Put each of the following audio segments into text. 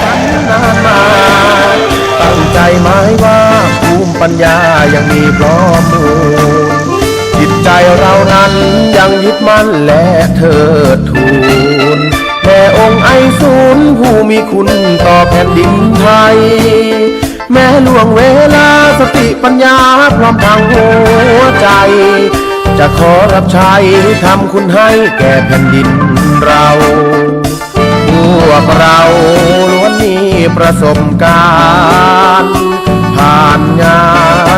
ฝันนานมาตั้งใจหมายว่าภูมิปัญญายังมีพร้อมมูลจิตใจเรานั้นยังยึดมั่นและเทิดทูนแด่องค์ไอศูนย์ผู้มีคุณต่อแผ่นดินไทย แม้ล่วงเวลาสติปัญญาพร้อมทางหัวใจ จะขอรับใช้ทำคุณให้แก่แผ่นดิน เรา พวกเราล้วนมีประสบการณ์ ผ่านงา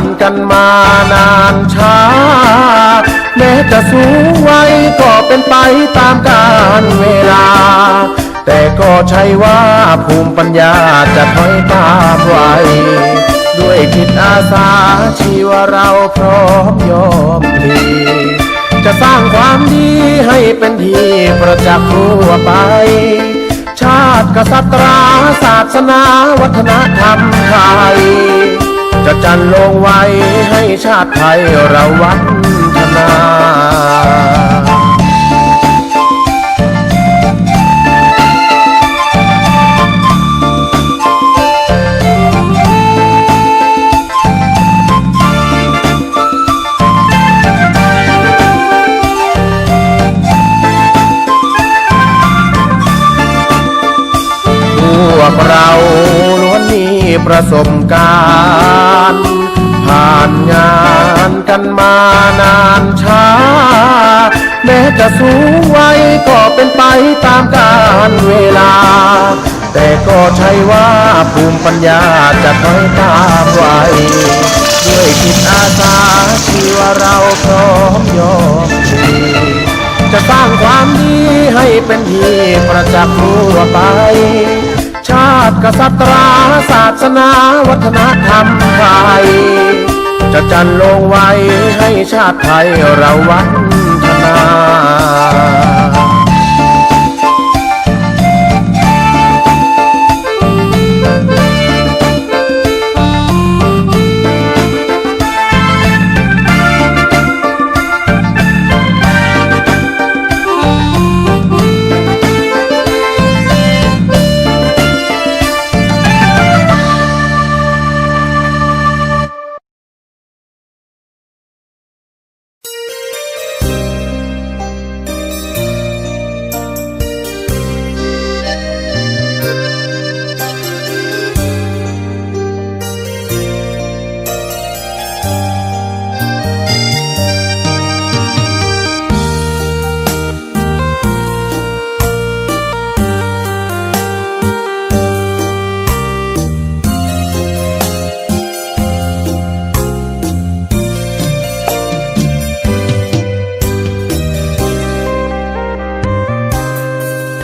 นกันมานานช้า แม้จะสูงวัยก็เป็นไปตามกาลเวลา แต่ก็ใช่ว่าภูมิปัญญาจะถอยตามไวด้วยจิตอาสาชีวเราพร้อมยอมพลี จะสร้างความดีให้เป็นที่ประจักษ์ทั่วไป ชาติกษัตราศาสนาวัฒนธรรมไทย จะจันลงไว้ให้ชาติไทยเราวัฒนา วกเราล้วนมีประสบการณ์ ผ่านงานกันมานานช้า แม้จะสูงวัยก็เป็นไปตามกาลเวลา แต่ก็ใช่ว่าภูมิปัญญาจะถอยตามไวด้วยจิตอาสาชีวเราพร้อมยอมพลีจะสร้างความดีให้เป็นที่ประจักษ์ทั่วไปาติกษัตราศาสนาวัฒนธรรมไทย จะจันลงไว้ให้ชาติไทยเราวัฒนา